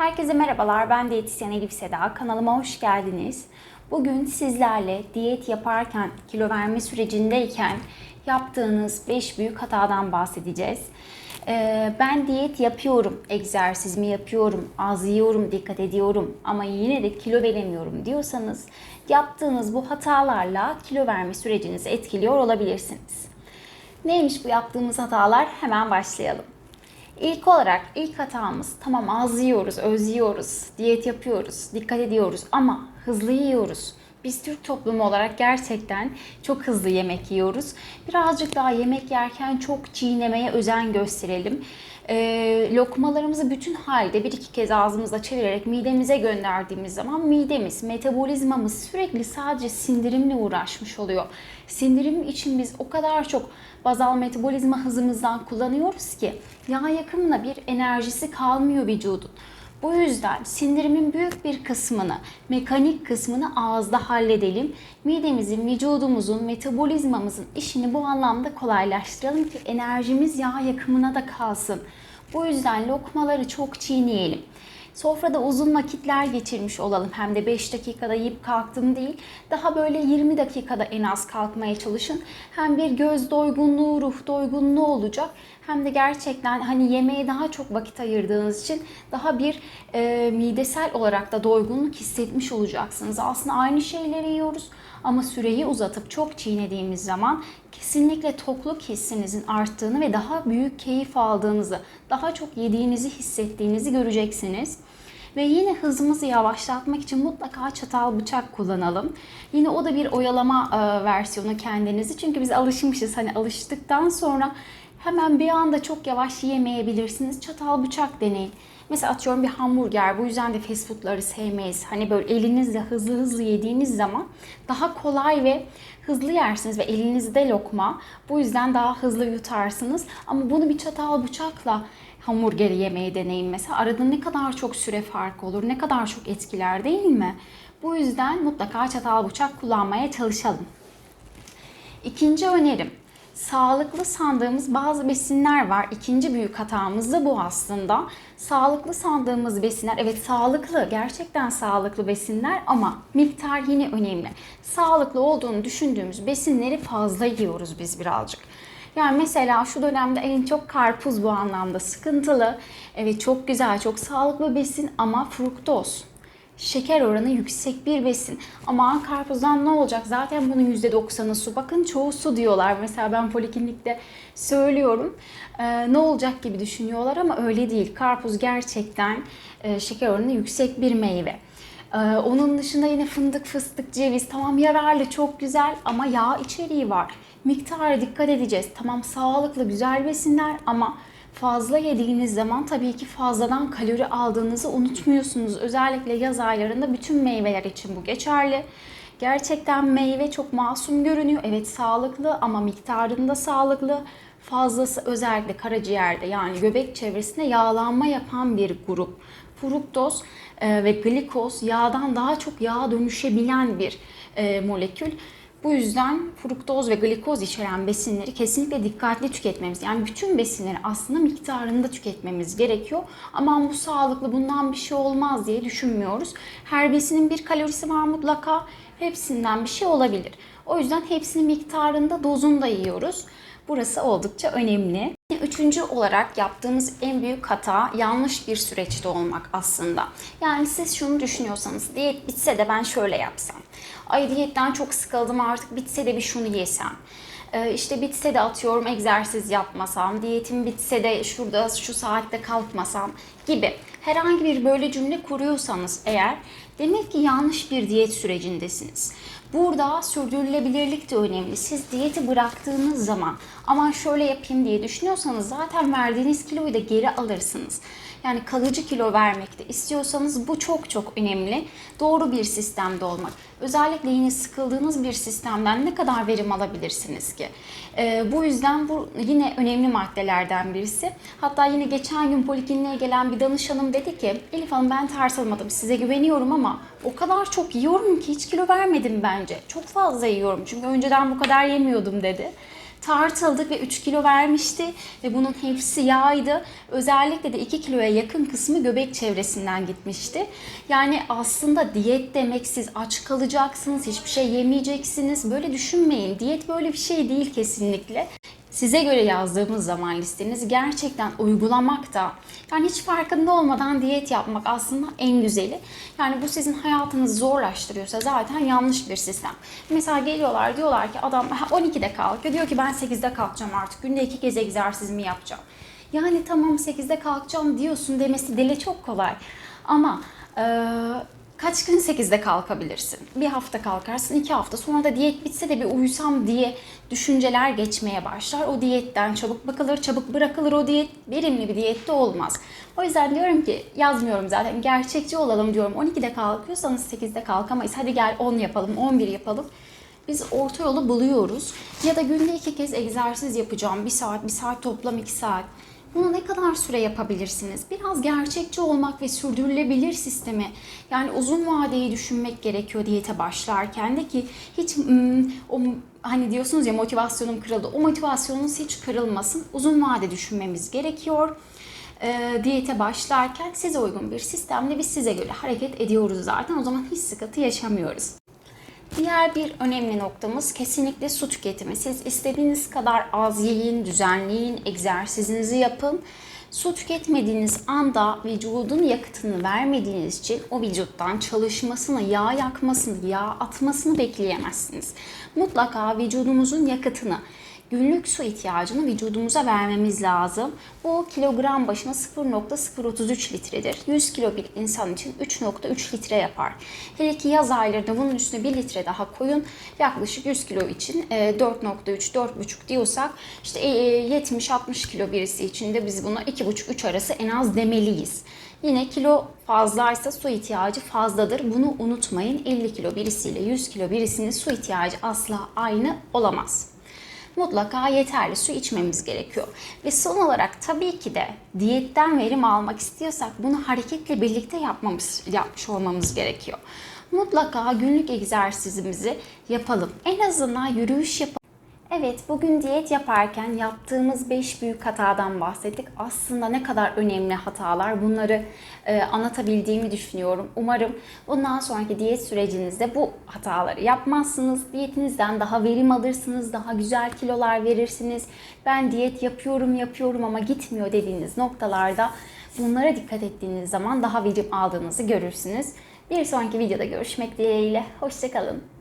Herkese merhabalar. Ben diyetisyen Elif Seda. Kanalıma hoş geldiniz. Bugün sizlerle diyet yaparken, kilo verme sürecindeyken yaptığınız 5 büyük hatadan bahsedeceğiz. Ee, ben diyet yapıyorum, egzersizimi yapıyorum, az yiyorum, dikkat ediyorum ama yine de kilo veremiyorum diyorsanız yaptığınız bu hatalarla kilo verme sürecinizi etkiliyor olabilirsiniz. Neymiş bu yaptığımız hatalar? Hemen başlayalım. İlk olarak ilk hatamız tamam az yiyoruz, öz yiyoruz, diyet yapıyoruz, dikkat ediyoruz ama hızlı yiyoruz. Biz Türk toplumu olarak gerçekten çok hızlı yemek yiyoruz. Birazcık daha yemek yerken çok çiğnemeye özen gösterelim. Ee, lokmalarımızı bütün halde bir iki kez ağzımızda çevirerek midemize gönderdiğimiz zaman midemiz, metabolizmamız sürekli sadece sindirimle uğraşmış oluyor. Sindirim için biz o kadar çok bazal metabolizma hızımızdan kullanıyoruz ki yağ yakımına bir enerjisi kalmıyor vücudun. Bu yüzden sindirimin büyük bir kısmını, mekanik kısmını ağızda halledelim. Midemizin, vücudumuzun, metabolizmamızın işini bu anlamda kolaylaştıralım ki enerjimiz yağ yakımına da kalsın. Bu yüzden lokmaları çok çiğneyelim. Sofrada uzun vakitler geçirmiş olalım. Hem de 5 dakikada yiyip kalktım değil. Daha böyle 20 dakikada en az kalkmaya çalışın. Hem bir göz doygunluğu, ruh doygunluğu olacak. Hem de gerçekten hani yemeğe daha çok vakit ayırdığınız için daha bir e, midesel olarak da doygunluk hissetmiş olacaksınız. Aslında aynı şeyleri yiyoruz ama süreyi uzatıp çok çiğnediğimiz zaman kesinlikle tokluk hissinizin arttığını ve daha büyük keyif aldığınızı, daha çok yediğinizi hissettiğinizi göreceksiniz. Ve yine hızımızı yavaşlatmak için mutlaka çatal bıçak kullanalım. Yine o da bir oyalama e, versiyonu kendinizi. Çünkü biz alışmışız. Hani alıştıktan sonra hemen bir anda çok yavaş yiyemeyebilirsiniz. Çatal bıçak deneyin. Mesela atıyorum bir hamburger. Bu yüzden de fast foodları sevmeyiz. Hani böyle elinizle hızlı hızlı yediğiniz zaman daha kolay ve hızlı yersiniz ve elinizde lokma. Bu yüzden daha hızlı yutarsınız. Ama bunu bir çatal bıçakla hamburgeri yemeyi deneyin mesela. Arada ne kadar çok süre fark olur, ne kadar çok etkiler değil mi? Bu yüzden mutlaka çatal bıçak kullanmaya çalışalım. İkinci önerim. Sağlıklı sandığımız bazı besinler var. İkinci büyük hatamız da bu aslında. Sağlıklı sandığımız besinler, evet sağlıklı, gerçekten sağlıklı besinler ama miktar yine önemli. Sağlıklı olduğunu düşündüğümüz besinleri fazla yiyoruz biz birazcık. Yani mesela şu dönemde en çok karpuz bu anlamda sıkıntılı. Evet çok güzel, çok sağlıklı besin ama fruktoz şeker oranı yüksek bir besin. Ama karpuzdan ne olacak? Zaten bunun %90'ı su. Bakın çoğu su diyorlar. Mesela ben poliklinikte söylüyorum. Ee, ne olacak gibi düşünüyorlar ama öyle değil. Karpuz gerçekten e, şeker oranı yüksek bir meyve. Ee, onun dışında yine fındık, fıstık, ceviz tamam yararlı, çok güzel ama yağ içeriği var. Miktara dikkat edeceğiz. Tamam sağlıklı, güzel besinler ama fazla yediğiniz zaman tabii ki fazladan kalori aldığınızı unutmuyorsunuz. Özellikle yaz aylarında bütün meyveler için bu geçerli. Gerçekten meyve çok masum görünüyor. Evet sağlıklı ama miktarında sağlıklı. Fazlası özellikle karaciğerde yani göbek çevresinde yağlanma yapan bir grup. Fruktoz e, ve glikoz yağdan daha çok yağa dönüşebilen bir e, molekül. Bu yüzden fruktoz ve glikoz içeren besinleri kesinlikle dikkatli tüketmemiz. Yani bütün besinleri aslında miktarında tüketmemiz gerekiyor. Aman bu sağlıklı bundan bir şey olmaz diye düşünmüyoruz. Her besinin bir kalorisi var mutlaka. Hepsinden bir şey olabilir. O yüzden hepsini miktarında dozunda yiyoruz. Burası oldukça önemli. Üçüncü olarak yaptığımız en büyük hata yanlış bir süreçte olmak aslında. Yani siz şunu düşünüyorsanız diyet bitse de ben şöyle yapsam. Ay diyetten çok sıkıldım artık bitse de bir şunu yesem. Ee, işte bitse de atıyorum egzersiz yapmasam, diyetim bitse de şurada şu saatte kalkmasam gibi. Herhangi bir böyle cümle kuruyorsanız eğer demek ki yanlış bir diyet sürecindesiniz. Burada sürdürülebilirlik de önemli. Siz diyeti bıraktığınız zaman aman şöyle yapayım diye düşünüyorsanız zaten verdiğiniz kiloyu da geri alırsınız. Yani kalıcı kilo vermekte istiyorsanız bu çok çok önemli. Doğru bir sistemde olmak. Özellikle yine sıkıldığınız bir sistemden ne kadar verim alabilirsiniz ki? Ee, bu yüzden bu yine önemli maddelerden birisi. Hatta yine geçen gün polikliniğe gelen bir danışanım dedi ki Elif Hanım ben ters almadım size güveniyorum ama o kadar çok yiyorum ki hiç kilo vermedim bence. Çok fazla yiyorum çünkü önceden bu kadar yemiyordum dedi. tartıldık ve 3 kilo vermişti ve bunun hepsi yağydı. Özellikle de 2 kiloya yakın kısmı göbek çevresinden gitmişti. Yani aslında diyet demek siz aç kalacaksınız, hiçbir şey yemeyeceksiniz. Böyle düşünmeyin. Diyet böyle bir şey değil kesinlikle. Size göre yazdığımız zaman listenizi gerçekten uygulamak da yani hiç farkında olmadan diyet yapmak aslında en güzeli. Yani bu sizin hayatınızı zorlaştırıyorsa zaten yanlış bir sistem. Mesela geliyorlar diyorlar ki adam "Ha, 12'de kalkıyor diyor ki ben 8'de kalkacağım artık günde iki kez egzersizimi yapacağım. Yani tamam 8'de kalkacağım diyorsun demesi dile çok kolay. Ama eee kaç gün 8'de kalkabilirsin? Bir hafta kalkarsın, iki hafta sonra da diyet bitse de bir uyusam diye düşünceler geçmeye başlar. O diyetten çabuk bakılır, çabuk bırakılır o diyet. Verimli bir diyette olmaz. O yüzden diyorum ki yazmıyorum zaten gerçekçi olalım diyorum. 12'de kalkıyorsanız 8'de kalkamayız. Hadi gel 10 yapalım, 11 yapalım. Biz orta yolu buluyoruz. Ya da günde iki kez egzersiz yapacağım. Bir saat, bir saat toplam iki saat. Bunu ne kadar süre yapabilirsiniz? Biraz gerçekçi olmak ve sürdürülebilir sistemi yani uzun vadeyi düşünmek gerekiyor diyete başlarken de ki hiç hmm, o hani diyorsunuz ya motivasyonum kırıldı. O motivasyonunuz hiç kırılmasın. Uzun vade düşünmemiz gerekiyor. Ee, diyete başlarken size uygun bir sistemle biz size göre hareket ediyoruz zaten. O zaman hiç sıkıntı yaşamıyoruz. Diğer bir önemli noktamız kesinlikle su tüketimi. Siz istediğiniz kadar az yiyin, düzenleyin, egzersizinizi yapın. Su tüketmediğiniz anda vücudun yakıtını vermediğiniz için o vücuttan çalışmasını, yağ yakmasını, yağ atmasını bekleyemezsiniz. Mutlaka vücudumuzun yakıtını, günlük su ihtiyacını vücudumuza vermemiz lazım. Bu kilogram başına 0.033 litredir. 100 kilo bir insan için 3.3 litre yapar. Hele ki yaz aylarında bunun üstüne 1 litre daha koyun. Yaklaşık 100 kilo için e, 4.3, 4.5 diyorsak işte e, 70-60 kilo birisi için de biz buna 2.5-3 arası en az demeliyiz. Yine kilo fazlaysa su ihtiyacı fazladır. Bunu unutmayın. 50 kilo birisiyle 100 kilo birisinin su ihtiyacı asla aynı olamaz mutlaka yeterli su içmemiz gerekiyor. Ve son olarak tabii ki de diyetten verim almak istiyorsak bunu hareketle birlikte yapmamız, yapmış olmamız gerekiyor. Mutlaka günlük egzersizimizi yapalım. En azından yürüyüş yapalım. Evet, bugün diyet yaparken yaptığımız 5 büyük hatadan bahsettik. Aslında ne kadar önemli hatalar bunları e, anlatabildiğimi düşünüyorum. Umarım bundan sonraki diyet sürecinizde bu hataları yapmazsınız. Diyetinizden daha verim alırsınız, daha güzel kilolar verirsiniz. Ben diyet yapıyorum, yapıyorum ama gitmiyor dediğiniz noktalarda bunlara dikkat ettiğiniz zaman daha verim aldığınızı görürsünüz. Bir sonraki videoda görüşmek dileğiyle. Hoşçakalın.